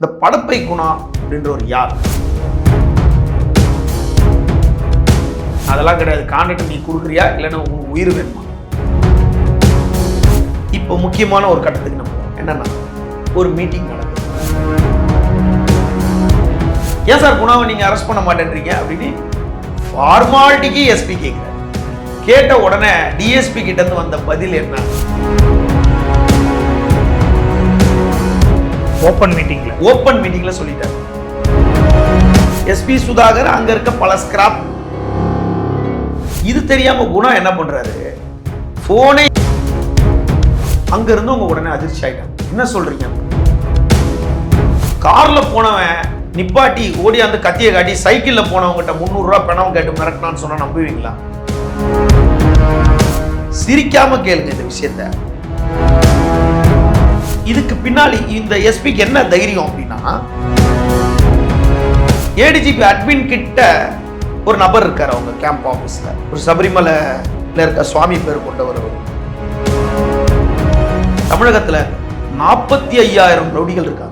இந்த படப்பை குணா அப்படின்றவர் யார்? அதெல்லாம் கிடையாது. கான்ட்ராக்ட் நீ கொடுக்குறியா? இல்லைன்னா உங்களுக்கு உயிர் வேணுமா? இப்போ முக்கியமான ஒரு கட்டத்துக்கு நம்ம என்னன்னா ஒரு மீட்டிங் நடக்குது. ஏன் சார் குணாவை நீங்கள் அரெஸ்ட் பண்ண மாட்டேன்றீங்க? அப்படின்னு ஃபார்மாலிட்டிக்கு எஸ்பி கேட்குறாரு. கேட்ட உடனே டிஎஸ்பி கிட்டேருந்து வந்த பதில் என்ன? ஓப்பன் மீட்டிங்ல. ஓப்பன் மீட்டிங்ல சொல்லிட்டாரு. எஸ்பி சுதாகர் அங்க இருக்க பல ஸ்கிராப் இது தெரியாம குணா என்ன பண்றாரு? போனே அங்க இருந்து உங்க உடனே அதிர்ச்சி ஆயிட்டாங்க என்ன சொல்றீங்க? கார்ல போனவன் நிப்பாட்டி ஓடி அந்த கத்தியை காட்டி சைக்கிள்ல போனவங்ககிட்ட முந்நூறு ரூபாய் பணம் கேட்டு மிரட்டினான்னு சொன்னா நம்புவீங்களா? சிரிக்காம கேளுங்க இந்த விஷயத்த. இதுக்கு பின்னாடி இந்த எஸ்பிக்கு என்ன தைரியம் அப்படின்னா ஏடிஜிபி அட்மின் கிட்ட ஒரு நபர் இருக்கார் அவங்க கேம்ப் ஆஃபீஸில் ஒரு சபரிமலையில் இருக்க சுவாமி பேர் கொண்டவர் தமிழகத்தில் நாற்பத்தி ஐயாயிரம் ரவுடிகள் இருக்காங்க.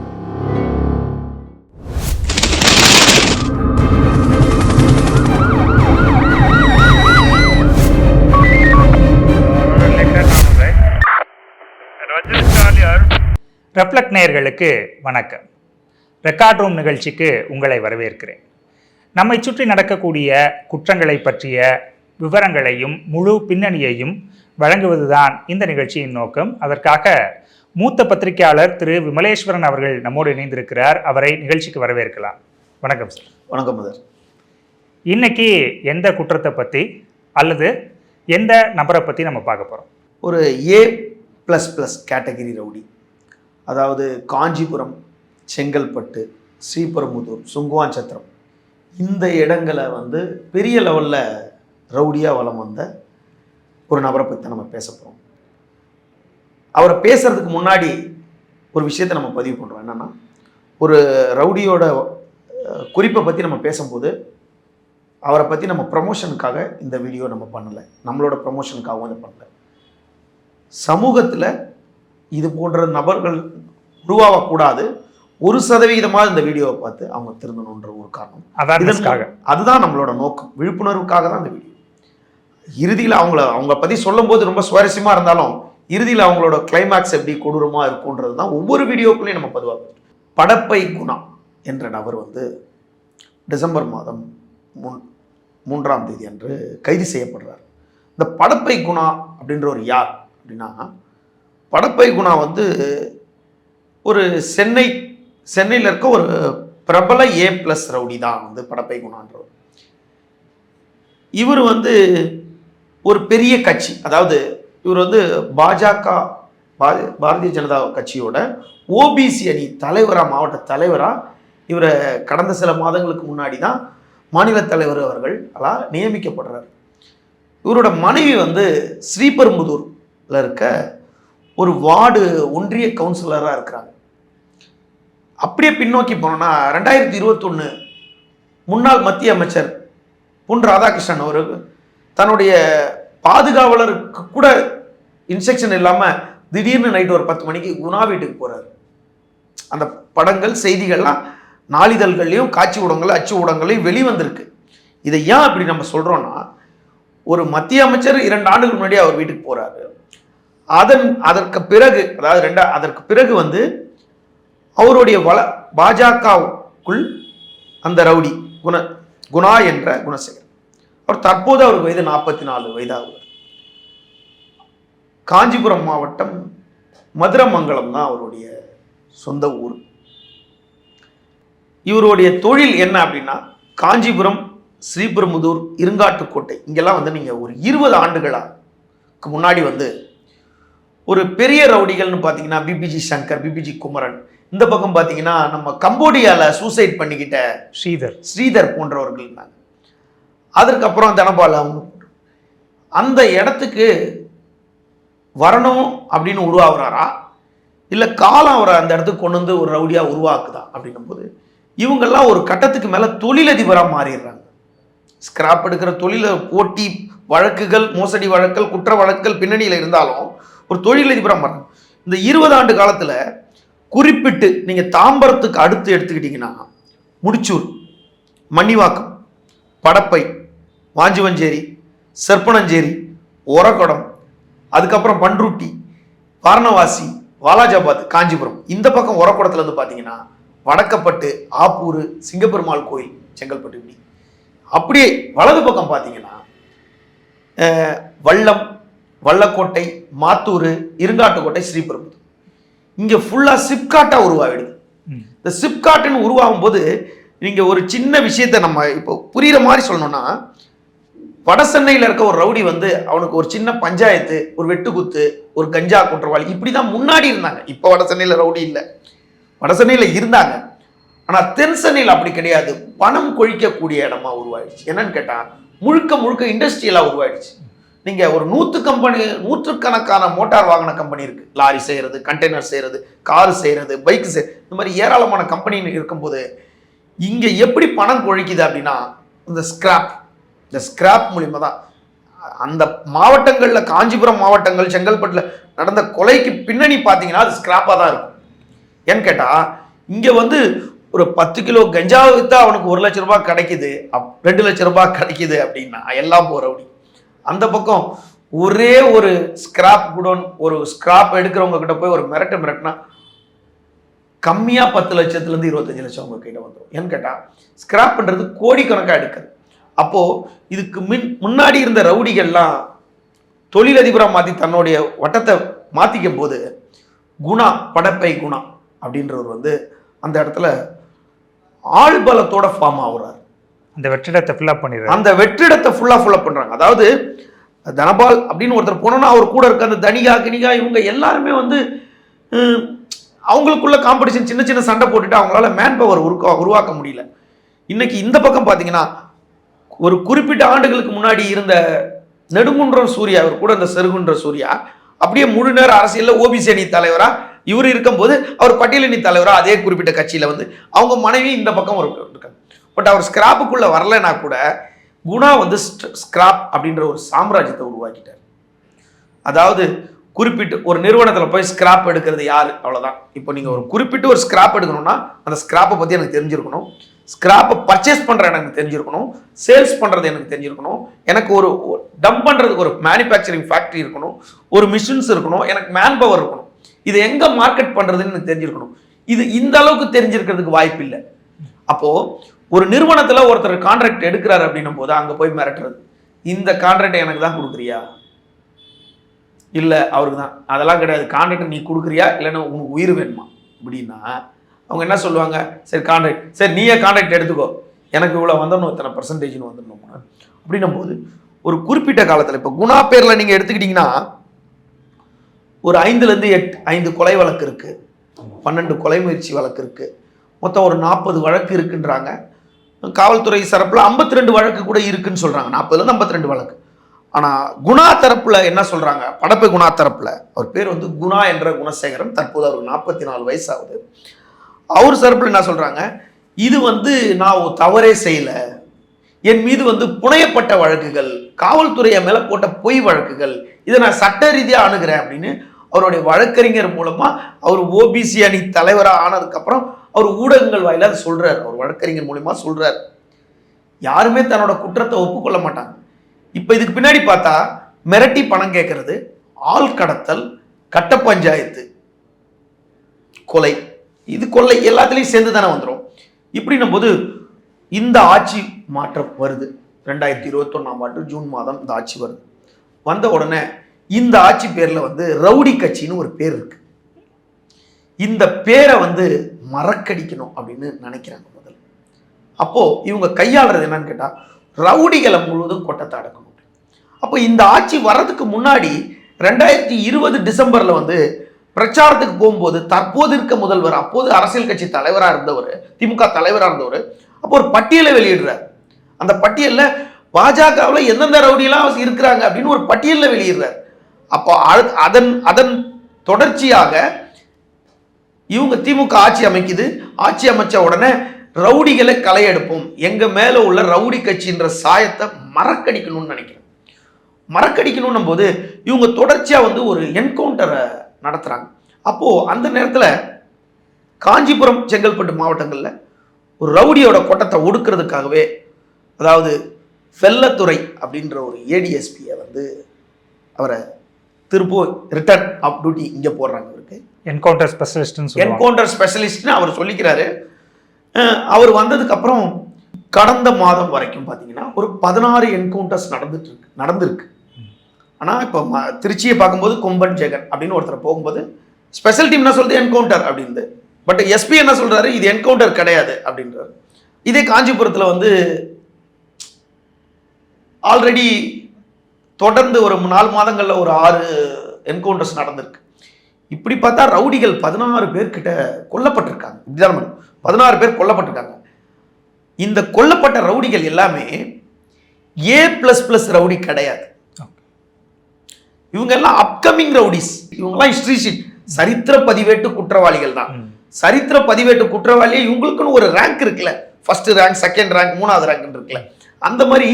ரெஃப்ளெக்ட் நேயர்களுக்கு வணக்கம். ரெக்கார்ட் ரூம் நிகழ்ச்சிக்கு உங்களை வரவேற்கிறேன். நம்மை சுற்றி நடக்கக்கூடிய குற்றங்களை பற்றிய விவரங்களையும் முழு பின்னணியையும் வழங்குவதுதான் இந்த நிகழ்ச்சியின் நோக்கம். அதற்காக மூத்த பத்திரிகையாளர் திரு. விமலேஸ்வரன் அவர்கள் நம்மோடு இணைந்திருக்கிறார். அவரை நிகழ்ச்சிக்கு வரவேற்கலாம். வணக்கம் சார். வணக்கம் மதர் இன்னைக்கு எந்த குற்றத்தை பற்றி அல்லது எந்த நபரை பற்றி நம்ம பார்க்க போகிறோம் ஒரு A plus plus category rowdy. அதாவது காஞ்சிபுரம் செங்கல்பட்டு ஸ்ரீபெரும்புதூர் சுங்குவாஞ்சத்திரம். இந்த இடங்களை வந்து பெரிய லெவலில் ரவுடியாக வளம் வந்த ஒரு நபரை பற்றி தான் நம்ம பேச போகிறோம் அவரை பேசுகிறதுக்கு முன்னாடி ஒரு விஷயத்தை நம்ம பதிவு பண்ணுறோம் என்னன்னா ஒரு ரவுடியோட குறிப்பை பற்றி நம்ம பேசும்போது அவரை பற்றி நம்ம ப்ரமோஷனுக்காக இந்த வீடியோ நம்ம பண்ணலை. நம்மளோட ப்ரமோஷனுக்காகவும் இதை பண்ணலை. சமூகத்தில் இது போன்ற நபர்கள் உருவாகக்கூடாது. ஒரு சதவிகிதமாக இந்த வீடியோவை பார்த்து அவங்க திருந்தணுன்ற ஒரு காரணம். இதன் அதுதான் நம்மளோட நோக்கம். விழிப்புணர்வுக்காக தான் இந்த வீடியோ. இறுதியில் அவங்கள அவங்க பற்றி சொல்லும்போது ரொம்ப சுவாரஸ்யமாக இருந்தாலும் இறுதியில் அவங்களோட கிளைமேக்ஸ் எப்படி கொடூரமாக இருக்குன்றது தான் ஒவ்வொரு வீடியோக்குள்ளேயும் நம்ம பதிவாக படப்பை குணா என்ற நபர் வந்து டிசம்பர் மாதம் மூன் மூன்றாம் தேதி அன்று கைது செய்யப்படுறார். இந்த படப்பை குணா அப்படின்ற ஒரு யார் அப்படின்னா படப்பை குணா வந்து ஒரு சென்னை சென்னையில் இருக்க ஒரு பிரபல ஏ ப்ளஸ் ரவுடி தான் வந்து படப்பை குணான்றவர் இவர் வந்து ஒரு பெரிய கட்சி. அதாவது இவர் வந்து பாஜக பா- பாரதிய ஜனதா கட்சியோட ஓபிசி அணி தலைவராக மாவட்ட தலைவராக இவரை கடந்த சில மாதங்களுக்கு முன்னாடி தான் மாநில தலைவர் அவர்கள் அலாம் நியமிக்கப்படுறார். இவரோட மனைவி வந்து ஸ்ரீபெரும்புதூரில் இருக்க ஒரு வார்டு ஒன்றிய கவுன்சிலராக இருக்கிறாங்க. அப்படியே பின்னோக்கி போனோம்னா ரெண்டாயிரத்தி இருபத்தொன்று முன்னாள் மத்திய அமைச்சர் பொன் ராதாகிருஷ்ணன் அவர் தன்னுடைய பாதுகாவலருக்கு கூட இன்ஸ்ட்ரக்ஷன் இல்லாமல் திடீர்னு நைட் ஒரு பத்து மணிக்கு குணா வீட்டுக்கு போகிறாரு அந்த படங்கள் செய்திகள்லாம் நாளிதழ்கள்லையும் காட்சி ஊடகங்கள் அச்சு ஊடகங்களையும் வெளிவந்திருக்கு. இதை ஏன் அப்படி நம்ம சொல்கிறோன்னா ஒரு மத்திய அமைச்சர் இரண்டு ஆண்டுகள் முன்னாடி அவர் வீட்டுக்கு போகிறாரு அதன் அதற்கு பிறகு அதாவது ரெண்டா அதற்கு பிறகு வந்து அவருடைய வள பாஜகவுக்குள் அந்த ரவுடி குண குணா என்ற குணசேகர். அவர் தற்போது அவருக்கு வயது நாற்பத்தி நாலு வயதாகுவார். காஞ்சிபுரம் மாவட்டம் மதுரமங்கலம் தான் அவருடைய சொந்த ஊர். இவருடைய தொழில் என்ன அப்படின்னா காஞ்சிபுரம் ஸ்ரீபெரும்புதூர் இருங்காட்டுக்கோட்டை இங்கெல்லாம் வந்து நீங்கள் ஒரு இருபது ஆண்டுகளாக முன்னாடி வந்து ஒரு பெரிய ரவுடிகள்னு பார்த்தீங்கன்னா பிபிஜி சங்கர் பிபிஜி குமரன். இந்த பக்கம் பார்த்தீங்கன்னா நம்ம கம்போடியாவில் சூசைட் பண்ணிக்கிட்ட ஸ்ரீதர். ஸ்ரீதர் போன்றவர்கள் இருந்தாங்க. அதற்கப்புறம் தனபால் அவங்க அந்த இடத்துக்கு வரணும் அப்படின்னு உருவாகுறாரா? இல்லை காலம் அவரை அந்த இடத்துக்கு கொண்டு வந்து ஒரு ரவுடியாக உருவாக்குதா அப்படின்னும் போது இவங்கெல்லாம் ஒரு கட்டத்துக்கு மேலே தொழிலதிபராக மாறிடுறாங்க. ஸ்கிராப் எடுக்கிற தொழில போட்டி வழக்குகள் மோசடி வழக்குகள் குற்ற வழக்குகள் பின்னணியில் இருந்தாலும் ஒரு தொழிலதிபராக மாறாங்க இந்த இருபது ஆண்டு காலத்தில் குறிப்பிட்டு நீங்கள் தாம்பரத்துக்கு அடுத்து எடுத்துக்கிட்டீங்கன்னா முடிச்சூர் மன்னிவாக்கம் படப்பை வாஞ்சிவஞ்சேரி செற்பனஞ்சேரி ஒரகுடம் அதுக்கப்புறம் பன்ருட்டி வாரணவாசி வாலாஜாபாத் காஞ்சிபுரம். இந்த பக்கம் ஒரக்குடத்துல இருந்து பார்த்தீங்கன்னா வடக்கப்பட்டு ஆப்பூர் சிங்கப்பெருமாள் கோயில் செங்கல்பட்டு இப்படி. அப்படியே வலது பக்கம் பார்த்தீங்கன்னா வல்லம் வல்லக்கோட்டை மாத்தூர் இருங்காட்டுக்கோட்டை ஸ்ரீபெரும்புதூர். இங்கே ஃபுல்லாக சிப்காட்டாக உருவாகிடுது. இந்த சிப்காட்டுன்னு உருவாகும் போது நீங்கள் ஒரு சின்ன விஷயத்தை நம்ம இப்போ புரியுற மாதிரி சொல்லணும்னா வட சென்னையில் இருக்க ஒரு ரவுடி வந்து அவனுக்கு ஒரு சின்ன பஞ்சாயத்து ஒரு வெட்டுக்குத்து ஒரு கஞ்சா குற்றவாளி இப்படி தான் முன்னாடி இருந்தாங்க. இப்போ வட சென்னையில் ரவுடி இல்லை. வட சென்னையில் இருந்தாங்க. ஆனால் தென் சென்னையில் அப்படி கிடையாது. பணம் கொழிக்கக்கூடிய இடமா உருவாயிடுச்சு. என்னன்னு கேட்டால் முழுக்க முழுக்க இண்டஸ்ட்ரியலாக உருவாயிடுச்சு. நீங்கள் ஒரு நூற்று கம்பெனி நூற்றுக்கணக்கான மோட்டார் வாகன கம்பெனி இருக்கு. லாரி செய்கிறது கண்டெய்னர் செய்கிறது கார் செய்கிறது பைக் செய் இந்த மாதிரி ஏராளமான கம்பெனி இருக்கும்போது இங்கே எப்படி பணம் கொழிக்குது அப்படின்னா இந்த ஸ்கிராப் இந்த ஸ்கிராப் மூலிமா தான். அந்த மாவட்டங்களில் காஞ்சிபுரம் மாவட்டங்கள் செங்கல்பட்டில் நடந்த கொலைக்கு பின்னணி பார்த்தீங்கன்னா அது ஸ்கிராப்பாக தான் இருக்கும். ஏன்னு கேட்டால் இங்கே வந்து ஒரு பத்து கிலோ கஞ்சா வித்தா அவனுக்கு ஒரு லட்ச ரூபாய் கிடைக்குது அப் ரெண்டு லட்ச ரூபாய் கிடைக்குது அப்படின்னா எல்லாம் போகிறபடி அந்த பக்கம் ஒரே ஒரு ஸ்கிராப் குடோன் ஒரு ஸ்கிராப் எடுக்கிறவங்க கிட்ட போய் ஒரு மிரட்டு மிரட்டினா கம்மியாக பத்து லட்சத்துலேருந்து இருபத்தஞ்சு லட்சம் உங்க கிட்ட வந்துடும் ஏன்னு கேட்டால் ஸ்கிராப்ன்றது கோடிக்கணக்காக எடுக்குது. அப்போது இதுக்கு மின் முன்னாடி இருந்த ரவுடிகள்லாம் தொழிலதிபராக மாற்றி தன்னுடைய வட்டத்தை மாற்றிக்கும் போது குணா படப்பை குணா அப்படின்றவர் வந்து அந்த இடத்துல ஆள்பலத்தோட ஃபார்ம் ஆகுறார். அந்த வெற்றிடத்தை ஃபில்லப் பண்ணிடுறாங்க அந்த வெற்றிடத்தை ஃபுல்லாக ஃபுல்லப் பண்ணுறாங்க அதாவது தனபால் அப்படின்னு ஒருத்தர் போனோன்னா அவர் கூட இருக்க அந்த தனிகா கினிகா இவங்க எல்லாருமே வந்து அவங்களுக்குள்ள காம்படிஷன் சின்ன சின்ன சண்டை போட்டுட்டு அவங்களால மேன் பவர் உருக்கா உருவாக்க முடியல. இன்னைக்கு இந்த பக்கம் பார்த்தீங்கன்னா ஒரு குறிப்பிட்ட ஆண்டுகளுக்கு முன்னாடி இருந்த நெடுங்குன்றம் சூர்யா அவர் கூட இந்த செருகுன்ற சூர்யா அப்படியே முழு நேர அரசியலில் ஓபிசி அணி தலைவராக இவர் இருக்கும்போது அவர் பட்டியலணி தலைவராக அதே குறிப்பிட்ட கட்சியில் வந்து அவங்க மனைவி இந்த பக்கம் ஒரு இருக்காங்க. பட் அவர் ஸ்கிராப்புக்குள்ளே வரலைன்னா கூட குணா வந்து ஸ்கிராப் அப்படின்ற ஒரு சாம்ராஜ்யத்தை உருவாக்கிட்டார். அதாவது குறிப்பிட்டு ஒரு நிறுவனத்தில் போய் ஸ்கிராப் எடுக்கிறது யார்? அவ்வளோதான் இப்போ நீங்கள் ஒரு குறிப்பிட்டு ஒரு ஸ்கிராப் எடுக்கணும்னா அந்த ஸ்கிராப்பை பற்றி எனக்கு தெரிஞ்சிருக்கணும். ஸ்கிராப்பை பர்ச்சேஸ் பண்ணுற எனக்கு தெரிஞ்சிருக்கணும். சேல்ஸ் பண்ணுறது எனக்கு தெரிஞ்சிருக்கணும். எனக்கு ஒரு டம்ப் பண்ணுறதுக்கு ஒரு மேனுஃபேக்சரிங் ஃபேக்ட்ரி இருக்கணும். ஒரு மிஷின்ஸ் இருக்கணும். எனக்கு மேன் பவர் இருக்கணும். இது எங்கே மார்க்கெட் பண்ணுறதுன்னு எனக்கு தெரிஞ்சிருக்கணும். இது இந்த அளவுக்கு தெரிஞ்சிருக்கிறதுக்கு வாய்ப்பு இல்லை அப்போது ஒரு நிறுவனத்தில் ஒருத்தர் கான்ட்ராக்ட் எடுக்கிறாரு அப்படின்னும் போது அங்கே போய் மிரட்டுறது. இந்த கான்ட்ராக்ட் எனக்கு தான் கொடுக்குறியா? இல்லை அவருக்கு தான். அதெல்லாம் கிடையாது. கான்ட்ராக்ட் நீ கொடுக்குறியா? இல்லைன்னா உனக்கு உயிர் வேணுமா? அப்படின்னா அவங்க என்ன சொல்லுவாங்க? சரி கான்ட்ராக்ட் சரி நீயே கான்ட்ராக்ட் எடுத்துக்கோ. எனக்கு இவ்வளோ வந்தணும் இத்தனை பர்சன்டேஜ்னு வந்துடணும். அப்படின்னும் போது ஒரு குறிப்பிட்ட காலத்தில் இப்போ குணா பேரில் நீங்கள் எடுத்துக்கிட்டிங்கன்னா ஒரு ஐந்துலேருந்து எட்டு ஐந்து கொலை வழக்கு இருக்குது பன்னெண்டு கொலை முயற்சி வழக்கு இருக்குது மொத்தம் ஒரு நாற்பது வழக்கு இருக்குன்றாங்க. காவல்துறை தரப்பில் 52 ரெண்டு வழக்கு கூட இருக்குன்னு சொல்கிறாங்க நாற்பதுலேருந்து 52 ரெண்டு வழக்கு. ஆனால் குணா தரப்பில் என்ன சொல்கிறாங்க படப்பு குணா தரப்பில். அவர் பேர் வந்து குணா என்ற குணசேகரன். தற்போது அவருக்கு நாற்பத்தி நாலு வயசு ஆகுது அவர் தரப்பில் என்ன சொல்கிறாங்க இது வந்து நான் ஒரு தவறே செய்யலை. என் மீது வந்து புனையப்பட்ட வழக்குகள் காவல்துறையை மேலே போட்ட பொய் வழக்குகள் இதை நான் சட்ட ரீதியாக அணுகிறேன் அப்படின்னு அவருடைய வழக்கறிஞர் மூலமாக அவர் ஓபிசி அணி தலைவராக ஆனதுக்கப்புறம் அவர் ஊடகங்கள் வாயில அதை சொல்கிறார் அவர் வழக்கறிஞர் மூலியமா சொல்கிறார் யாருமே தன்னோட குற்றத்தை ஒப்புக்கொள்ள மாட்டாங்க. இப்போ இதுக்கு பின்னாடி பார்த்தா மிரட்டி பணம் கேட்கறது ஆள் கடத்தல் கட்ட பஞ்சாயத்து கொலை. இது கொள்ளை எல்லாத்துலேயும் சேர்ந்து தானே வந்துடும் இப்படின்னும் போது இந்த ஆட்சி மாற்றம் வருது. ரெண்டாயிரத்தி இருபத்தொன்னாம் ஆண்டு ஜூன் மாதம் இந்த ஆட்சி வருது. வந்த உடனே இந்த ஆட்சி பேரில் வந்து ரவுடி கட்சின்னு ஒரு பேர் இருக்கு. இந்த பேரை வந்து மறக்கடிக்கணும் அப்படின்னு நினைக்கிறாங்க முதல்ல. அப்போது இவங்க கையாளுறது என்னன்னு கேட்டால் ரவுடிகளை முழுவதும் கொட்டத்தை அடக்கணும். அப்போ இந்த ஆட்சி வர்றதுக்கு முன்னாடி ரெண்டாயிரத்தி இருபது டிசம்பரில் வந்து பிரச்சாரத்துக்கு போகும்போது தற்போது இருக்க முதல்வர் அப்போது அரசியல் கட்சி தலைவராக இருந்தவர் திமுக தலைவராக இருந்தவர் அப்போ ஒரு பட்டியலை வெளியிடுறார். அந்த பட்டியலில் பாஜகவில் எந்தெந்த ரவுடியெல்லாம் இருக்கிறாங்க அப்படின்னு ஒரு பட்டியலில் வெளியிடுறார். அப்போ அதன் அதன் தொடர்ச்சியாக இவங்க திமுக ஆட்சி அமைக்குது. ஆட்சி அமைச்ச உடனே ரவுடிகளை களை எடுப்போம். எங்க மேல உள்ள ரவுடி கட்சின்ற சாயத்தை மறக்கடிக்கணும்னு நினைக்கிறேன் மறக்கடிக்கணும் போது இவங்க தொடர்ச்சியா வந்து ஒரு என்கவுண்டரை நடத்துறாங்க. அப்போ அந்த நேரத்தில் காஞ்சிபுரம் செங்கல்பட்டு மாவட்டங்களில் ஒரு ரவுடியோட கொட்டத்தை ஒடுக்கிறதுக்காகவே அதாவது வெள்ளத்துறை அப்படின்ற ஒரு ஏடிஎஸ்பியை வந்து அவரை திருப்பூர் ரிட்டர்ன் ஆஃப் டியூட்டி இங்கே போடுறாங்க அவருக்கு என்கவுண்டர் ஸ்பெஷலிஸ்ட்னு என்கவுண்டர் ஸ்பெஷலிஸ்ட்னு அவர் சொல்லிக்கிறாரு. அவர் வந்ததுக்கு அப்புறம் கடந்த மாதம் வரைக்கும் பார்த்தீங்கன்னா ஒரு பதினாறு என்கவுண்டர்ஸ் நடந்துட்டு இருக்கு நடந்திருக்கு. ஆனால் இப்போ திருச்சியை பார்க்கும்போது கொம்பன் ஜெகன் அப்படின்னு ஒருத்தர் போகும்போது ஸ்பெஷல் டீம் என்ன சொல்றது என்கவுண்டர் அப்படின்னு பட் எஸ்பி என்ன சொல்றாரு? இது என்கவுண்டர் கிடையாது அப்படின்றாரு. இதே காஞ்சிபுரத்தில் வந்து ஆல்ரெடி தொடர்ந்து ஒரு நாலு மாதங்களில் ஒரு ஆறு என்கவுண்டர்ஸ் நடந்திருக்கு. இப்படி பார்த்தா ரவுடிகள் பதினாறு பேர்கிட்ட கொல்லப்பட்டிருக்காங்க. இப்படிதான் பதினாறு பேர் கொல்லப்பட்டிருக்காங்க. இந்த கொல்லப்பட்ட ரவுடிகள் எல்லாமே ஏ பிளஸ் பிளஸ் ரவுடி கிடையாது. இவங்க எல்லாம் அப்கமிங் ரவுடிஸ். இவங்கெல்லாம் ஹிஸ்டரி ஷீட் சரித்திர பதிவேட்டு குற்றவாளிகள் தான். சரித்திர பதிவேட்டு குற்றவாளியே இவங்களுக்குன்னு ஒரு ரேங்க் இருக்குல்ல. ஃபர்ஸ்ட் ரேங்க் செகண்ட் ரேங்க் மூணாவது ரேங்க் இருக்குல்ல. அந்த மாதிரி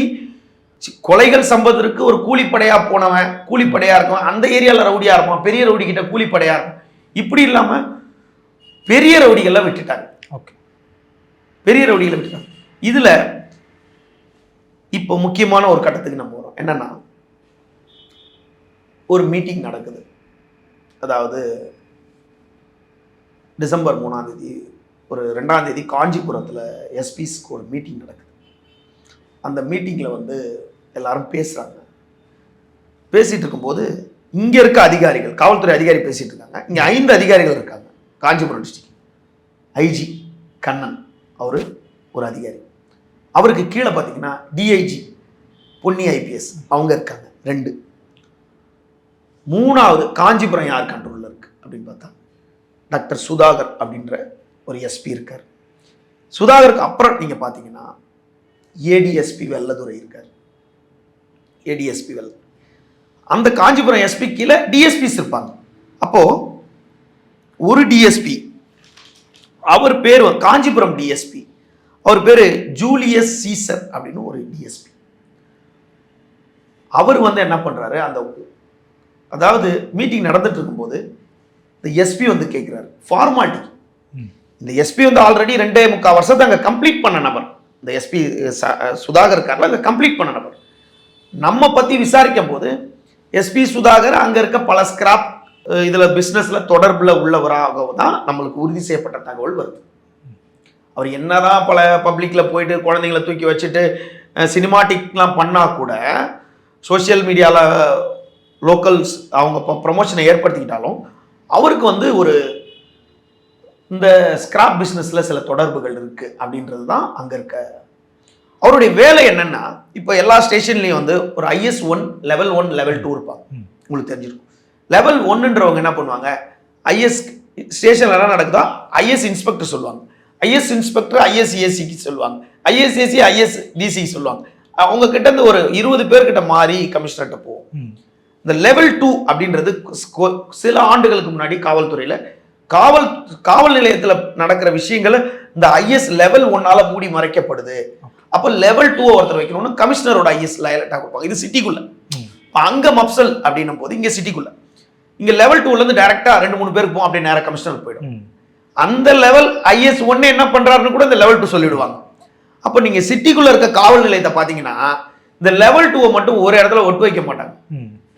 கொலைகள் சம்பவத்திற்கு ஒரு கூலிப்படையா போனவன் கூலிப்படையா இருக்கவன் அந்த ஏரியால ரவுடியா இருப்பான் பெரிய ரவுடி கிட்ட கூலிப்படையா இருப்பான். இப்படி இல்லாம பெரிய ரவுடிகள்லாம் விட்டுட்டாங்க. ஓகே. பெரிய ரவுடிகளை விட்டுட்டாங்க. இதுல இப்போ முக்கியமான ஒரு கட்டத்துக்கு நம்ம வரோம். என்னன்னா ஒரு மீட்டிங் நடக்குது. அதாவது டிசம்பர் மூணாம் தேதி ஒரு ரெண்டாம் தேதி காஞ்சிபுரத்தில் எஸ்பிஸ்க்கு ஒரு மீட்டிங் நடக்குது. அந்த மீட்டிங்கில் வந்து எல்லாரும் பேசுகிறாங்க பேசிட்டு இருக்கும்போது இங்கே இருக்க அதிகாரிகள் காவல்துறை அதிகாரி பேசிட்டு இருக்காங்க இங்கே ஐந்து அதிகாரிகள் இருக்காங்க காஞ்சிபுரம் டிஸ்ட்ரிக்ட் ஐஜி கண்ணன் அவர் ஒரு அதிகாரி. அவருக்கு கீழே பார்த்தீங்கன்னா டிஐஜி பொன்னி ஐபிஎஸ் அவங்க இருக்காங்க ரெண்டு. மூணாவது காஞ்சிபுரம் யார் கண்ட்ரோலில் இருக்கு அப்படின்னு பார்த்தா டாக்டர் சுதாகர் அப்படின்ற ஒரு எஸ்பி இருக்கார். சுதாகருக்கு அப்புறம் நீங்கள் பார்த்தீங்கன்னா ஏடிஎஸ்பி வெள்ளதுரை இருக்கார். ஏடிஎஸ்பி வெள்ள அந்த காஞ்சிபுரம் எஸ்பி கீழே டிஎஸ்பிஸ் இருப்பாங்க. அப்போ ஒரு டிஎஸ்பி அவர் பேர் காஞ்சிபுரம் டிஎஸ்பி அவர் பேர் ஜூலியஸ் சீசர் அப்படின்னு ஒரு டிஎஸ்பி அவர் வந்து என்ன பண்றாரு? அந்த அதாவது மீட்டிங் நடந்துட்டு இருக்கும்போது இந்த எஸ்பி வந்து கேட்குறாரு ஃபார்மாலிட்டி. இந்த எஸ்பி வந்து ஆல்ரெடி ரெண்டே முக்கால் வருஷத்தை அங்கே கம்ப்ளீட் பண்ண நபர். இந்த எஸ்பி சுதாகர் இருக்கார்ல அங்கே கம்ப்ளீட் பண்ண நபர். நம்ம பற்றி விசாரிக்கும் போது எஸ்பி சுதாகர் அங்கே இருக்க பல ஸ்கிராப் இதில் பிஸ்னஸில் தொடர்பில் உள்ளவராக தான் நம்மளுக்கு உறுதி செய்யப்பட்ட தகவல் வருது. அவர் என்னதான் பல பப்ளிக்கில் போயிட்டு குழந்தைங்கள தூக்கி வச்சுட்டு சினிமாட்டிக்லாம் பண்ணால் கூட சோஷியல் மீடியாவில் லோக்கல்ஸ் அவங்க ப்ரமோஷனை ஏற்படுத்திக்கிட்டாலும் அவருக்கு வந்து ஒரு இந்த ஸ்கிராப் பிஸ்னஸில் சில தொடர்புகள் இருக்குது அப்படின்றது தான் அங்கே இருக்க அவருடைய வேலை என்னன்னா இப்போ எல்லா ஸ்டேஷன்லேயும் வந்து ஒரு IS one level one level two இருப்பாங்க. உங்களுக்கு தெரிஞ்சிருக்கும். லெவல் ஒன்னுன்றவங்க என்ன பண்ணுவாங்க? ஐஎஸ் ஸ்டேஷன்ல என்ன நடக்குதோ? ஐஎஸ் இன்ஸ்பெக்டர் சொல்லுவாங்க. ஐஎஸ் இன்ஸ்பெக்டர் ஐஎஸ் ஏசிக்கு சொல்லுவாங்க. ஐஎஸ்ஏசி ஐஎஸ் டிசிக்கு சொல்லுவாங்க. அவங்க கிட்ட இருந்து ஒரு இருபது பேர்கிட்ட மாறி கமிஷனர்கிட்ட போவோம். இந்த லெவல் டூ அப்படின்றது சில ஆண்டுகளுக்கு முன்னாடி காவல்துறையில காவல் காவல் நிலையத்தில் நடக்கிற விஷயங்களை இந்த ஐஎஸ் லெவல் ஒன்னால மூடி மறைக்கப்படுது. அப்போ லெவல் டூ ஒருத்தர் வைக்கணும்னு கமிஷனரோட ஐஎஸ் லைலட்டாக கொடுப்பாங்க. இது சிட்டிக்குள்ள. இப்போ அங்க மப்சல் அப்படின்னும் போது இங்க சிட்டிக்குள்ள இங்க லெவல் டூல இருந்து டைரக்டா ரெண்டு மூணு பேருக்கு போகும் அப்படியே நேரம் கமிஷனர் போயிடும். அந்த லெவல் ஐஎஸ் ஒன்னு என்ன பண்றாருன்னு கூட இந்த லெவல் டூ சொல்லிடுவாங்க. அப்போ நீங்க சிட்டிக்குள்ள இருக்க காவல் நிலையத்தை பாத்தீங்கன்னா இந்த லெவல் டூவை மட்டும் ஒரு இடத்துல ஒட்டு வைக்க மாட்டாங்க.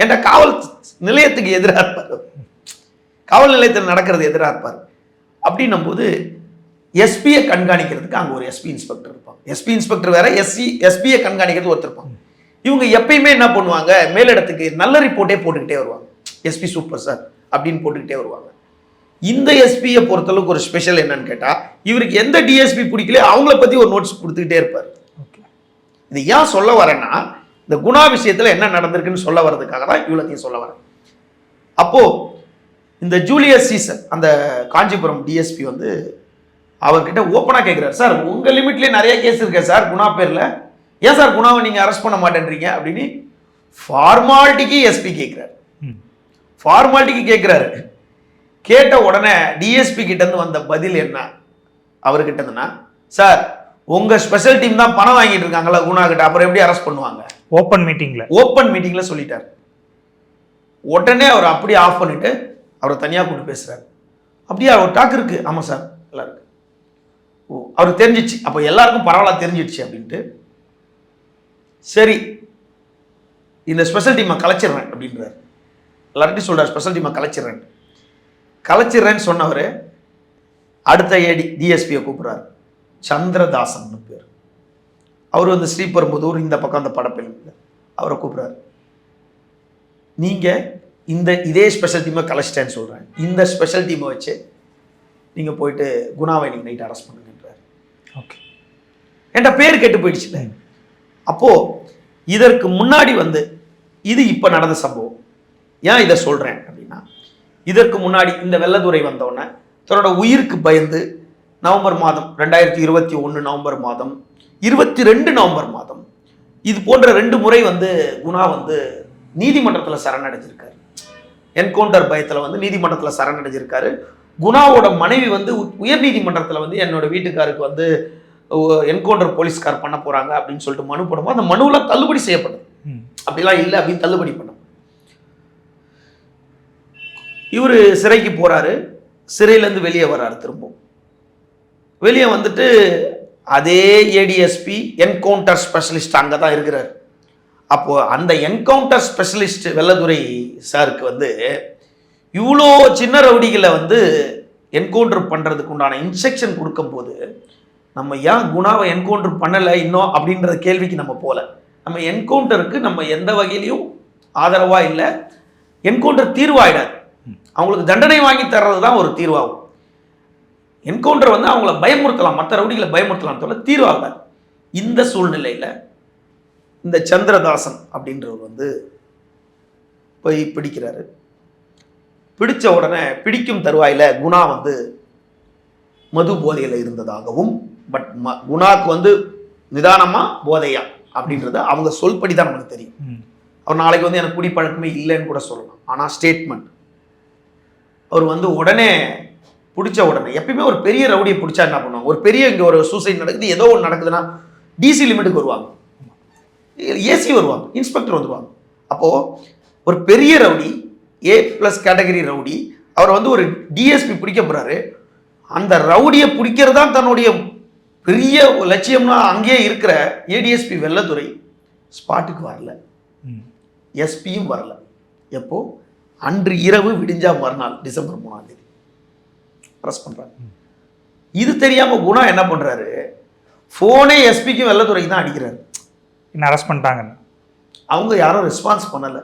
என்ற காவல் நிலையத்துக்கு எதிராக இருப்பார்? காவல் நிலையத்தில் நடக்கிறது எதிராக இருப்பார்? அப்படின்னும் போது எஸ்பியை கண்காணிக்கிறதுக்கு அங்கே ஒரு எஸ்பி இன்ஸ்பெக்டர் இருப்பாங்க எஸ்பி இன்ஸ்பெக்டர் வேற எஸ்சி எஸ்பியை கண்காணிக்கிறது ஒருத்தர் இருப்பாங்க இவங்க எப்பயுமே என்ன பண்ணுவாங்க? மேலிடத்துக்கு நல்ல ரிப்போர்ட்டே போட்டுக்கிட்டே வருவாங்க. எஸ்பி சூப்பர் சார் அப்படின்னு போட்டுக்கிட்டே வருவாங்க. இந்த எஸ்பியை பொறுத்தளவுக்கு ஒரு ஸ்பெஷல் என்னன்னு கேட்டா இவருக்கு எந்த டிஎஸ்பி பிடிக்கலையோ அவங்கள பத்தி ஒரு நோட்ஸ் கொடுத்துக்கிட்டே இருப்பார். ஓகே இது ஏன் சொல்ல வரேன்னா இந்த குணா விஷயத்துல என்ன நடந்திருக்குன்னு சொல்ல வர்றதுக்காக தான் இவ்வளோத்தையும் சொல்ல வரேன். அப்போ இந்த ஜூலியஸ் சீசன் அந்த காஞ்சிபுரம் டிஎஸ்பி வந்து அவர்கிட்ட ஓப்பனாக கேட்குறாரு சார் உங்க லிமிட்லேயே நிறைய கேஸ் இருக்கே சார் குணா பேர்ல. ஏன் சார் குணாவை நீங்க அரெஸ்ட் பண்ண மாட்டேன்றீங்க? அப்படின்னு ஃபார்மாலிட்டிக்கு எஸ்பி கேட்குறாரு ம். ஃபார்மாலிட்டிக்கு கேட்குறாரு கேட்ட உடனே டிஎஸ்பி கிட்ட இருந்து வந்த பதில் என்ன? அவர்கிட்ட இருந்துன்னா சார் உங்க ஸ்பெஷல் டீம் தான் பணம் வாங்கிட்டு இருக்காங்களா குணா கிட்ட அப்புறம் எப்படி அரெஸ்ட் பண்ணுவாங்க? ஓப்பன் மீட்டிங்ல ஓப்பன் மீட்டிங்ல சொல்லிட்டார். உடனே அவர் அப்படியே ஆஃப் பண்ணிட்டு அவரை தனியா கூப்பிட்டு பேசுறாரு. அப்படியே அவர் டாக் இருக்கு. ஆமா சார். எல்லாருக்கும். ஓ அவருக்கு தெரிஞ்சிச்சு. அப்போ எல்லாருக்கும் பரவாயில்ல தெரிஞ்சிடுச்சு அப்படின்ட்டு. சரி இந்த ஸ்பெஷல் டீமை கலைச்சிடுறேன் அப்படின்றார். எல்லார்ட்டையும் சொல்கிறார் ஸ்பெஷல் டீமை கலைச்சிடுறேன் கலைச்சிடுறேன்னு. சொன்னவர் அடுத்த ஏடி டிஎஸ்பியை கூப்பிட்றாரு. சந்திரதாசன் பேர். அவர் வந்து ஸ்ரீபெரும்புதூர் இந்த பக்கம் அந்த படப்பில் அவரை கூப்பிட்றாரு. நீங்கள் இந்த இதே ஸ்பெஷல் டீமை கலைச்சிட்டேன்னு சொல்கிறேன் இந்த ஸ்பெஷல் டீமை வச்சு நீங்கள் போயிட்டு குணாவை நீங்கள் நைட் அரெஸ்ட் பண்ணுங்க. ஓகே பேர் கெட்டு போயிடுச்சு. அப்போது இதற்கு முன்னாடி வந்து இது இப்போ நடந்த சம்பவம். ஏன் இதை சொல்கிறேன் அப்படின்னா இதற்கு முன்னாடி இந்த வெள்ளதுரை வந்தோடனே தன்னோட உயிருக்கு பயந்து நவம்பர் மாதம் ரெண்டாயிரத்தி இருபத்தி ஒன்று நவம்பர் மாதம் இருபத்தி ரெண்டு நவம்பர் மாதம் இது போன்ற ரெண்டு முறை வந்து குணா வந்து நீதிமன்றத்தில் சரணடைஞ்சிருக்காரு. என்கவுண்டர் பயத்தில் வந்து நீதிமன்றத்தில் சரணடைஞ்சிருக்காரு. குணாவோட மனைவி வந்து உயர் நீதிமன்றத்தில் வந்து என்னோட வீட்டுக்காருக்கு வந்து என்கவுண்டர் போலீஸ்கார் பண்ண போறாங்க அப்படின்னு சொல்லிட்டு மனு போடும்போது அந்த மனுவில் தள்ளுபடி செய்யப்படுது ம். அப்படிலாம் இல்லை அப்படின்னு தள்ளுபடி பண்ண இவர் சிறைக்கு போறாரு. சிறையிலேருந்து வெளியே வர்றாரு திரும்ப வெளியே வந்துட்டு அதே ஏடிஎஸ்பி என்கவுண்டர் ஸ்பெஷலிஸ்ட் அங்கே தான் இருக்கிறார். அப்போ அந்த என்கவுண்டர் ஸ்பெஷலிஸ்ட் வெள்ளதுரை சாருக்கு வந்து இவ்வளோ சின்ன ரவுடிகளை வந்து என்கவுண்டர் பண்ணுறதுக்கு உண்டான இன்ஸ்ட்ரக்ஷன் கொடுக்கும்போது நம்ம ஏன் குணாவை என்கவுண்டர் பண்ணலை இன்னும் அப்படின்ற கேள்விக்கு நம்ம போகல. நம்ம என்கவுண்டருக்கு நம்ம எந்த வகையிலையும் ஆதரவாக இல்லை. என்கவுண்டர் தீர்வாயிடாது. அவங்களுக்கு தண்டனை வாங்கி தர்றது தான் ஒரு தீர்வாகும். என்கவுண்டர் வந்து அவங்கள பயமுறுத்தலாம். மற்ற ரவுடிகளை பயமுறுத்தலாம் தவிர தீர்வாகாது. இந்த சூழ்நிலையில் இந்த சந்திரதாசன் அப்படின்றவர் வந்து போய் பிடிக்கிறாரு. பிடிச்ச உடனே பிடிக்கும் தருவாயில குணா வந்து மது போதையில் இருந்ததாகவும் பட் ம குணாக்கு வந்து நிதானமா போதையா அப்படின்றத அவங்க சொல்படி தான் நமக்கு தெரியும். அவர் நாளைக்கு வந்து எனக்கு குடிப்பழக்கமே இல்லைன்னு கூட சொல்லலாம். ஆனால் ஸ்டேட்மெண்ட் அவர் வந்து உடனே பிடிச்ச உடனே எப்பயுமே ஒரு பெரிய ரவுடியை பிடிச்சா என்ன பண்ணுவாங்க? ஒரு பெரிய இங்கே ஒரு சூசைட் நடக்குது ஏதோ ஒன்று நடக்குதுன்னா டிசி லிமிட்டுக்கு வருவாங்க. ஏசி வருவாங்க இன்ஸ்பெக்டர் வந்துருவாங்க. அப்போது ஒரு பெரிய rowdy A plus category rowdy அவர் வந்து ஒரு டிஎஸ்பி பிடிக்க போகிறாரு அந்த ரவுடியை பிடிக்கிறது தான் தன்னுடைய பெரிய லட்சியம்னா அங்கேயே இருக்கிற ஏடிஎஸ்பி வெள்ளத்துறை ஸ்பாட்டுக்கு வரல. ம். எஸ்பியும் வரல. எப்போ? அன்று இரவு விடிஞ்சா மறுநாள் டிசம்பர் மூணாம் தேதி. அரெஸ்ட் பண்றாங்க இது தெரியாம குணா என்ன பண்றாரு? ஃபோனே எஸ்பிக்கும் வெள்ளத்துறைக்கு தான் அடிக்கிறாரு. என்ன அரெஸ்ட் பண்ணிட்டாங்கன்னு. அவங்க யாரும் ரெஸ்பான்ஸ் பண்ணல.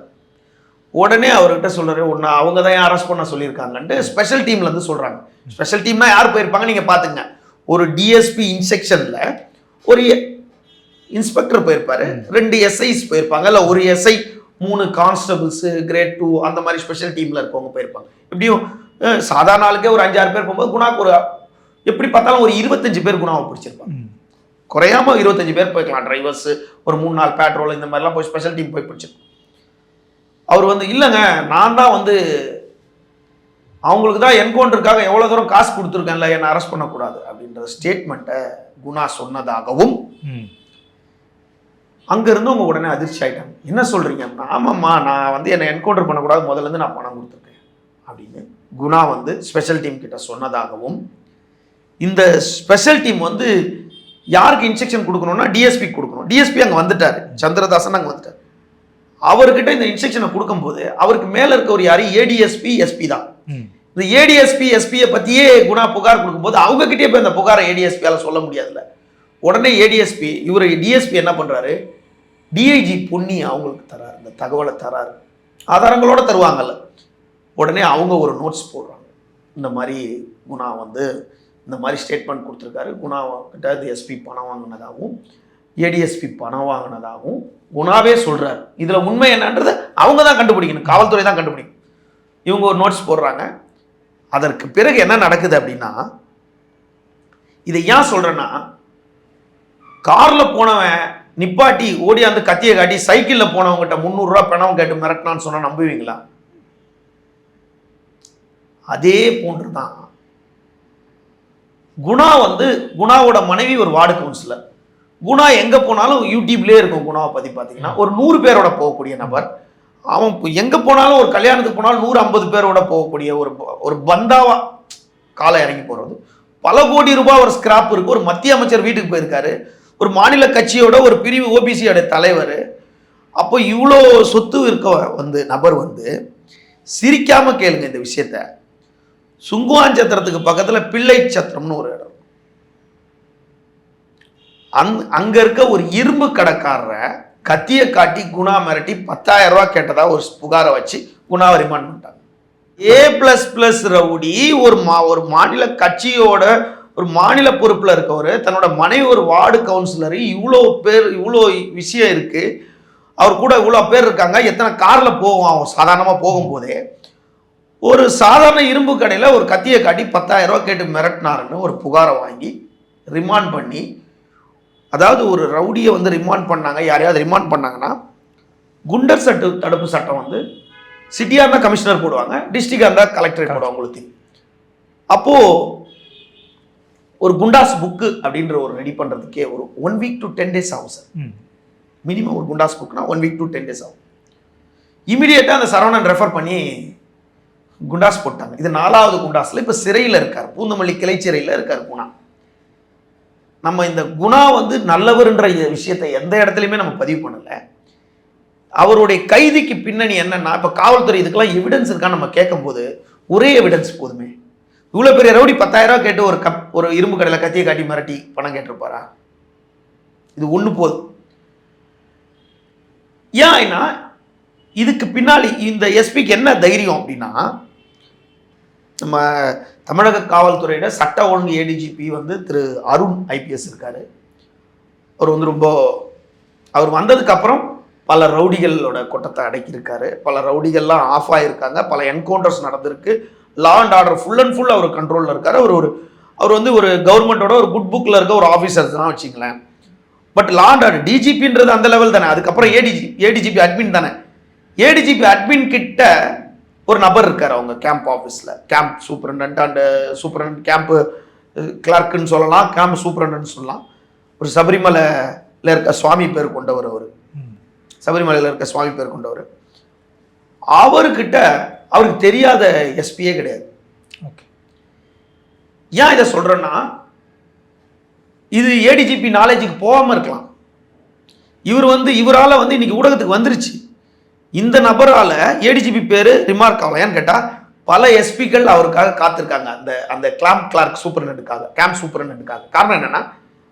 உடனே அவர்கிட்ட சொல்றாரு ஒன்று அவங்க தான் ஏன் அரெஸ்ட் பண்ண சொல்லியிருக்காங்கன்ட்டு ஸ்பெஷல் டீம்ல இருந்து சொல்றாங்க. ஸ்பெஷல் டீம்னா யார் போயிருப்பாங்க? நீங்க பாத்துங்க. ஒரு டிஎஸ்பி இன்செக்ஷன்ல ஒரு இன்ஸ்பெக்டர் போயிருப்பாரு ரெண்டு எஸ்ஐஸ் போயிருப்பாங்க. இல்ல ஒரு எஸ்ஐ மூணு கான்ஸ்டபிள்ஸ் கிரேட் டூ அந்த மாதிரி ஸ்பெஷல் டீம்ல இருக்கவங்க போயிருப்பாங்க. எப்படியும் சாதாரண ஆளுக்கே ஒரு அஞ்சாறு பேர் போகும்போது குணாக்கு ஒரு எப்படி பார்த்தாலும் ஒரு இருபத்தஞ்சு பேர் குணாவை பிடிச்சிருப்பாங்க. ம். குறையாம இருபத்தஞ்சு பேர் போய்க்கலாம் டிரைவர்ஸ் ஒரு மூணு நாள் பேட்ரோல் இந்த மாதிரிலாம் போய் ஸ்பெஷல் டீம் போய் பிடிச்சிருக்கோம் அவர் வந்து இல்லைங்க நான் தான் வந்து அவங்களுக்கு தான் என்கவுண்டருக்காக எவ்வளோ தூரம் காசு கொடுத்துருக்கேன்ல என்னை அரெஸ்ட் பண்ணக்கூடாது. அப்படின்ற ஸ்டேட்மெண்ட்டை குணா சொன்னதாகவும் அங்கேருந்து அவங்க உடனே அதிர்ச்சி ஆயிட்டாங்க. என்ன சொல்கிறீங்க ஆமாம்மா நான் வந்து என்னை என்கவுண்டர் பண்ணக்கூடாது. முதல்ல இருந்து நான் பணம் கொடுத்துருக்கேன். அப்படின்னு குணா வந்து ஸ்பெஷல் டீம் கிட்ட சொன்னதாகவும் இந்த ஸ்பெஷல் டீம் வந்து யாருக்கு இன்ஸ்ட்ரக்ஷன் கொடுக்கணும்னா டிஎஸ்பி கொடுக்கணும். டிஎஸ்பி அங்கே வந்துட்டார். சந்திரதாசன் அங்கே வந்துட்டார். அவர்கிட்ட இந்த இன்ஸ்ட்ரக்ஷனை கொடுக்கும்போது அவருக்கு மேலே இருக்க ஒரு யாரு ஏடிஎஸ்பி எஸ்பி தான். இந்த ஏடிஎஸ்பி எஸ்பியை பற்றியே குணா புகார் கொடுக்கும்போது அவங்க கிட்டே போய் அந்த புகாரை ஏடிஎஸ்பியால சொல்ல முடியாதுல்ல. உடனே ஏடிஎஸ்பி இவர் டிஎஸ்பி என்ன பண்ணுறாரு டிஐஜி பொன்னி அவங்களுக்கு தராரு இந்த தகவலை தராரு. ஆதாரங்களோட தருவாங்கல்ல. உடனே அவங்க ஒரு நோட்ஸ் போடுறாங்க. இந்த மாதிரி குணா வந்து இந்த மாதிரி ஸ்டேட்மெண்ட் கொடுத்துருக்காரு. குணா கிட்ட எஸ்பி பணம் வாங்கினதாகவும் ஏடிஎஸ்பி பணம் வாங்கினதாகவும் குணாவே சொல்கிறார் இதில் உண்மை என்னன்றதை அவங்க தான் கண்டுபிடிக்கணும். காவல்துறை தான் கண்டுபிடிக்கணும். இவங்க ஒரு நோட்ஸ் போடுறாங்க. அதற்கு பிறகு என்ன நடக்குது அப்படின்னா இதை ஏன் சொல்கிறேன்னா காரில் போனவன் நிப்பாட்டி ஓடியாந்து கத்தியை காட்டி சைக்கிளில் போனவங்ககிட்ட முந்நூறுரூவா பணம் கேட்டு மிரட்டினான்னு சொன்னால் நம்புவீங்களா? அதே போன்று தான் குணா வந்து குணாவோட மனைவி ஒரு வார்டு கவுன்சிலர் குணா எங்க போனாலும் யூடியூப்லயே இருக்கும் குணாவை பத்தி பாத்தீங்கன்னா. ஒரு நூறு பேரோட போகக்கூடிய நபர். அவன் இப்ப எங்க போனாலும் ஒரு கல்யாணத்துக்கு போனாலும் நூறு ஐம்பது பேரோட போகக்கூடிய ஒரு ஒரு பந்தாவா காலை இறங்கி போறது. பல கோடி ரூபாய் ஒரு ஸ்கிராப் இருக்கு. ஒரு மத்திய அமைச்சர் வீட்டுக்கு போயிருக்காரு. ஒரு மாநில கட்சியோட ஒரு பிரிவு ஓபிசியோட தலைவர். அப்போ இவ்வளோ சொத்து இருக்க வந்து நபர் வந்து சிரிக்காம கேளுங்க இந்த விஷயத்த. சுங்குவாஞ்சத்திரத்துக்கு பக்கத்தில் பிள்ளை சத்திரம்னு ஒரு இடம். அங் அங்க இருக்க ஒரு இரும்பு கடைக்காரரை கத்தியை காட்டி குணா மிரட்டி பத்தாயிரம் ரூபா கேட்டதா ஒரு புகாரை வச்சு குணாவை ரிமாண்ட் பண்ணிட்டாங்க. ஏ பிளஸ் பிளஸ் ரவுடி ஒரு மா ஒரு மாநில கட்சியோட ஒரு மாநில பொறுப்பில் இருக்கவர் தன்னோட மனைவி ஒரு வார்டு கவுன்சிலர் இவ்வளோ பேர் இவ்வளோ விஷயம் இருக்கு. அவர் கூட இவ்வளோ பேர் இருக்காங்க எத்தனை காரில் போவோம் அவன் சாதாரணமாக போகும்போதே. ஒரு சாதாரண இரும்பு கடையில் ஒரு கத்தியை காட்டி பத்தாயிரம் ரூபா கேட்டு மிரட்டினாருன்னு ஒரு புகாரை வாங்கி ரிமாண்ட் பண்ணி அதாவது ஒரு ரவுடியை வந்து ரிமாண்ட் பண்ணாங்க யாரையாவது ரிமாண்ட் பண்ணாங்கன்னா குண்டர் சட்டு தடுப்பு சட்டம் வந்து சிட்டியாக இருந்தால் கமிஷனர் போடுவாங்க டிஸ்ட்ரிக்டாக இருந்தால் கலெக்டரேட் போடுவாங்க உங்களுக்கு தெரியும். அப்போ ஒரு குண்டாஸ் புக்கு அப்படின்ற ஒரு ரெடி பண்ணுறதுக்கே ஒரு one week to ten days ஆகும் சார். மினிமம் ஒரு goondas புக்னா one week to ten days ஆகும் இமீடியட்டாக அந்த சரவணன் ரெஃபர் பண்ணி குண்டாஸ் போட்டாங்க இது நாலாவது குண்டாஸில் இப்போ சிறையில் இருக்கார் பூந்தமல்லி கிளை சிறையில் இருக்கார் குணா நம்ம இந்த குணா வந்து நல்லவர்ன்ற விஷயத்தை எந்த இடத்துலையுமே நம்ம பதிவு பண்ணலை. அவருடைய கைதிக்கு பின்னணி என்னன்னா இப்போ காவல்துறை இதுக்கெல்லாம் எவிடன்ஸ் இருக்கான்னு நம்ம கேட்கும்போது ஒரே எவிடன்ஸ் போதுமே. இவ்வளோ பெரிய ரவுடி பத்தாயிரம் கேட்டு ஒரு கப் ஒரு இரும்பு கடையில் கத்தியை காட்டி மிரட்டி பணம் கேட்டிருப்பாரா? இது ஒன்று போதும். ஏன்னா இதுக்கு பின்னாடி இந்த எஸ்பிக்கு என்ன தைரியம் அப்படின்னா நம்ம தமிழக காவல்துறையோட சட்ட ஒழுங்கு ஏடிஜிபி வந்து திரு அருண் ஐபிஎஸ் இருக்கார். அவர் வந்து ரொம்ப அவர் வந்ததுக்கப்புறம் பல ரவுடிகளோட கொட்டத்தை அடக்கியிருக்காரு. பல ரவுடிகள்லாம் ஆஃப் ஆகியிருக்காங்க பல என்கவுண்டர்ஸ் நடந்திருக்கு. Law and order full and full அவர் கண்ட்ரோலில் இருக்கார். அவர் ஒரு அவர் வந்து ஒரு கவர்மெண்ட்டோட ஒரு குட் புக்கில் இருக்க ஒரு ஆஃபீஸர் தான் வச்சுங்களேன் பட் லா அண்ட் ஆர்டர் டிஜிபின்றது அந்த லெவல் தானே. அதுக்கப்புறம் ஏடிஜி ஏடிஜிபி அட்மின் தானே. ஏடிஜிபி அட்மின் கிட்ட ஒரு நபர் இருக்கார் அவங்க கேம்ப் ஆஃபீஸில் camp superintendent and superintendent camp கிளார்க்குன்னு சொல்லலாம் கேம்ப் சூப்பரண்ட்னு சொல்லலாம். ஒரு சபரிமலையில் இருக்க சுவாமி பேர் கொண்டவர் அவர். சபரிமலையில் இருக்க சுவாமி பேர் கொண்டவர். அவர்கிட்ட அவருக்கு தெரியாத எஸ்பியே கிடையாது. ஓகே ஏன் இதை சொல்கிறேன்னா இது ஏடிஜிபி நாலேஜுக்கு போகாமல் இருக்கலாம். இவர் வந்து இவரால் வந்து இன்னைக்கு ஊடகத்துக்கு வந்துருச்சு. இந்த நபரால் ஏடிஜிபி பேர் ரிமார்க் ஆகலாம் ஏன்னு கேட்டால் பல எஸ்பிக்கள் அவருக்காக காத்திருக்காங்க. அந்த அந்த கிளாம்ப் கிளார்க் சூப்பரண்டுக்காக கேம்ப் சூப்பரண்டுக்காக காரணம் என்னன்னா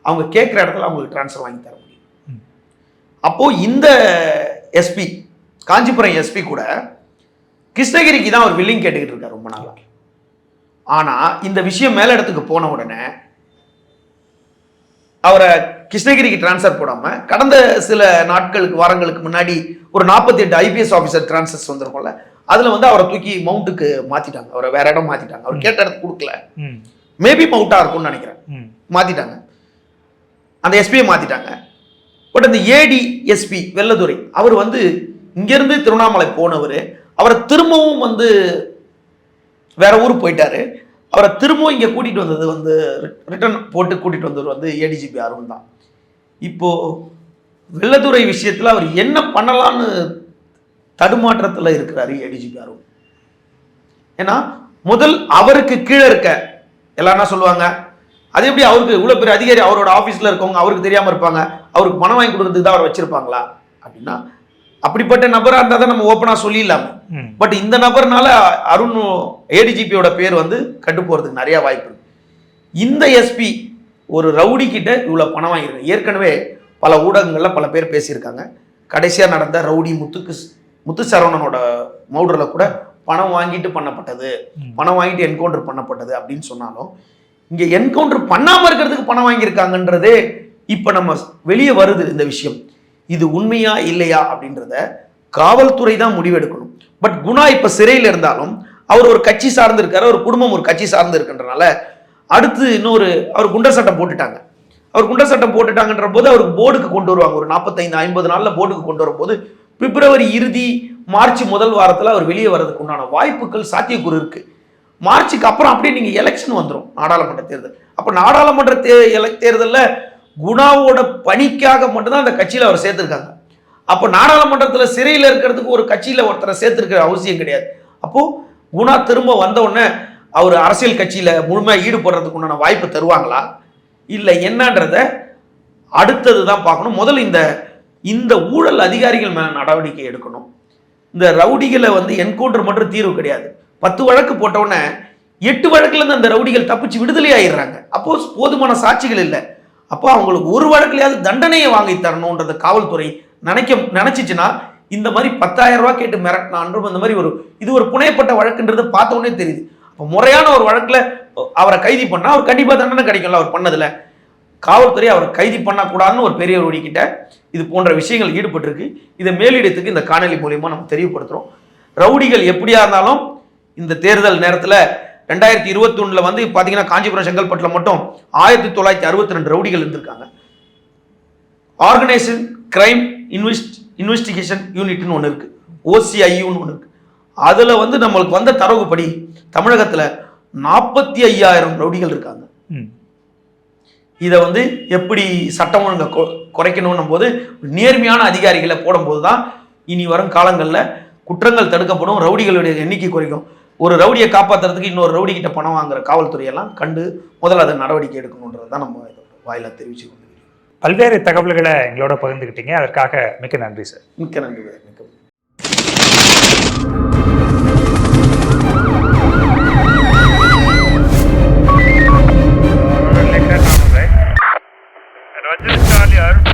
அவங்க கேட்குற இடத்துல அவங்களுக்கு ட்ரான்ஸ்ஃபர் வாங்கி தர முடியும். ம். அப்போ இந்த எஸ்பி காஞ்சிபுரம் எஸ்பி கூட கிருஷ்ணகிரிக்கு தான் அவர் வில்லிங் கேட்டுக்கிட்டு இருக்காரு ரொம்ப நாளா. ஆனா இந்த விஷயம் மேல இடத்துக்கு போன உடனே அவரை கிருஷ்ணகிரிக்கு ட்ரான்ஸ்ஃபர் போடாம கடந்த சில நாட்களுக்கு வாரங்களுக்கு முன்னாடி ஒரு நாற்பத்தி எட்டு ஐபிஎஸ் ஆஃபீஸர் ட்ரான்ஸ்ஃபர்ஸ் வந்திருக்கும்ல அதுல வந்து அவரை தூக்கி மவுண்ட்டுக்கு மாத்திட்டாங்க. அவரை வேற இடம் மாத்திட்டாங்க. அவர் கேட்ட இடத்துக்கு கொடுக்கல. மேபி மவுண்டா இருக்கும்னு நினைக்கிறேன். ம். மாத்திட்டாங்க. அந்த எஸ்பியை மாத்திட்டாங்க. பட் அந்த ஏடி எஸ்பி வெள்ளதுரை அவர் வந்து இங்கிருந்து திருவண்ணாமலை போனவர். அவரை திரும்பவும் வந்து வேற ஊர் போயிட்டாரு. அவரை திரும்பவும் இங்கே கூட்டிட்டு வந்தது வந்து ரிட்டர்ன் போட்டு கூட்டிட்டு வந்தவர் வந்து ஏடிஜிபி அருண் தான். இப்போ வெள்ளதுரை விஷயத்துல அவர் என்ன பண்ணலான்னு தடுமாற்றத்துல இருக்கிறாரு ஏடிஜிபி அருண் ஏன்னா முதல் அவருக்கு கீழே இருக்க என்ன சொல்லுவாங்க? அது எப்படி அவருக்கு இவ்வளோ பெரிய அதிகாரி அவரோட ஆஃபீஸில் இருக்கவங்க அவருக்கு தெரியாமல் இருப்பாங்க? அவருக்கு பணம் வாங்கி கொடுக்கறதுக்கு தான் அவர் வச்சிருப்பாங்களா? அப்படின்னா அப்படிப்பட்ட நபராக இருந்தால் தான் நம்ம ஓப்பனாக சொல்லிடலாம். பட் இந்த நபர்னால அருண் ஏடிஜிபியோட பேர் வந்து கட்டு போகிறதுக்கு நிறைய வாய்ப்பு இருக்கு. இந்த எஸ்பி ஒரு ரவுடி கிட்ட இவ்வளோ பணம் வாங்கியிருக்காங்க ஏற்கனவே பல ஊடகங்களில் பல பேர் பேசியிருக்காங்க. கடைசியாக நடந்த ரவுடி முத்துக்கு முத்து சரவணனோட மவுடரில் கூட பணம் வாங்கிட்டு பண்ணப்பட்டது. பணம் வாங்கிட்டு என்கவுண்டர் பண்ணப்பட்டது அப்படின்னு சொன்னாலும் இங்கே என்கவுண்டர் பண்ணாமல் இருக்கிறதுக்கு பணம் வாங்கியிருக்காங்கன்றதே இப்போ நம்ம வெளியே வருது இந்த விஷயம். இது உண்மையா இல்லையா அப்படின்றத காவல்துறை தான் முடிவெடுக்கணும். பட் குணா இப்போ சிறையில் இருந்தாலும் அவர் ஒரு கட்சி சார்ந்து இருக்காரு ஒரு குடும்பம் ஒரு கட்சி சார்ந்து இருக்கின்றனால அடுத்து இன்னொரு அவர் குண்டர் சட்டம் போட்டுட்டாங்க. அவர் குண்டர் சட்டம் போட்டுட்டாங்கன்ற போது அவருக்கு போர்டுக்கு கொண்டு வருவாங்க. ஒரு நாற்பத்தைந்து ஐம்பது நாளில் போர்டுக்கு கொண்டு வரும்போது பிப்ரவரி இறுதி மார்ச் முதல் வாரத்தில் அவர் வெளியே வர்றதுக்கு உண்டான வாய்ப்புகள் சாத்தியக்கூறு இருக்கு. மார்ச்சுக்கு அப்புறம் அப்படியே நீங்கள் எலெக்ஷன் வந்துடும் நாடாளுமன்ற தேர்தல். அப்போ நாடாளுமன்ற தே எல- தேர்தலில் குணாவோட பணிக்காக மட்டும்தான் அந்த கட்சியில் அவர் சேர்த்துருக்காங்க. அப்போ நாடாளுமன்றத்தில் சிறையில் இருக்கிறதுக்கு ஒரு கட்சியில் ஒருத்தரை சேர்த்துருக்கிற அவசியம் கிடையாது. அப்போது குணா திரும்ப வந்த உடனே அவர் அரசியல் கட்சியில் முழுமையாக ஈடுபடுறதுக்கு உண்டான வாய்ப்பு தருவாங்களா? இல்லை என்னன்றத அடுத்தது தான் பார்க்கணும். முதல்ல இந்த இந்த ஊழல் அதிகாரிகள் மேலே நடவடிக்கை எடுக்கணும். இந்த ரவுடிகளை வந்து என்கவுண்டர் மட்டும் தீர்வு கிடையாது. பத்து வழக்கு போட்டவுடனே எட்டு வழக்குலேருந்து அந்த ரவுடிகள் தப்பிச்சு விடுதலை ஆயிடுறாங்க. அப்போ போதுமான சாட்சிகள் இல்லை. அப்போ அவங்களுக்கு ஒரு வழக்குலையாவது தண்டனையை வாங்கி தரணுன்றது காவல்துறை நினைக்க நினச்சிச்சுன்னா இந்த மாதிரி பத்தாயிரம் ரூபா கேட்டு மிரட்டினான்றும் இந்த மாதிரி ஒரு இது ஒரு புனையப்பட்ட வழக்குன்றது பார்த்தோன்னே தெரியுது. முறையான ஒரு வழக்கில் அவரை கைது பண்ணால் அவர் கண்டிப்பாக தண்டனை கிடைக்கும்ல அவர் பண்ணதில். காவல்துறை அவரை கைது பண்ணக்கூடாதுன்னு ஒரு பெரிய ஒடிக்கிட்ட இது போன்ற விஷயங்கள் ஈடுபட்டிருக்கு. இதை மேலிடத்துக்கு இந்த காணொலி மூலியமாக நம்ம தெரியப்படுத்துகிறோம் ரவுடிகள் எப்படியா இருந்தாலும் இந்த தேர்தல் நேரத்தில் ரெண்டாயிரத்தி இருபத்தி வந்து பார்த்தீங்கன்னா காஞ்சிபுரம் செங்கல்பட்டில் மட்டும் ஆயிரத்தி தொள்ளாயிரத்தி அறுபத்தி ரெண்டு ரவுடிகள் இருந்திருக்காங்க. ஆர்கனைசேஷன் கிரைம் இன்வெஸ்ட் இன்வெஸ்டிகேஷன் யூனிட்னு ஒன்று இருக்குது ஓசிஐயூன்னு ஒன்று இருக்குது அதுல வந்து நம்மளுக்கு வந்த தரவுப்படி தமிழகத்துல நாற்பத்தி ஐயாயிரம் ரவுடிகள் இருக்காங்க. இதை வந்து எப்படி சட்டம் ஒழுங்கை கொ- குறைக்கணும்னும் போது நேர்மையான அதிகாரிகளை போடும்போது தான் இனி வரும் காலங்களில் குற்றங்கள் தடுக்கப்படும் ரவுடிகளுடைய எண்ணிக்கை குறைக்கும். ஒரு ரவுடியை காப்பாத்துறதுக்கு இன்னொரு ரவுடி கிட்ட பணம் வாங்குற காவல்துறையெல்லாம் கண்டு முதல்ல அதை நடவடிக்கை எடுக்கணுன்றது தான் நம்ம வாயிலாக தெரிவிச்சு கொண்டு பல்வேறு தகவல்களை எங்களோட பகிர்ந்துக்கிட்டீங்க அதற்காக மிக்க நன்றி சார். மிக்க நன்றி Roger, Charlie,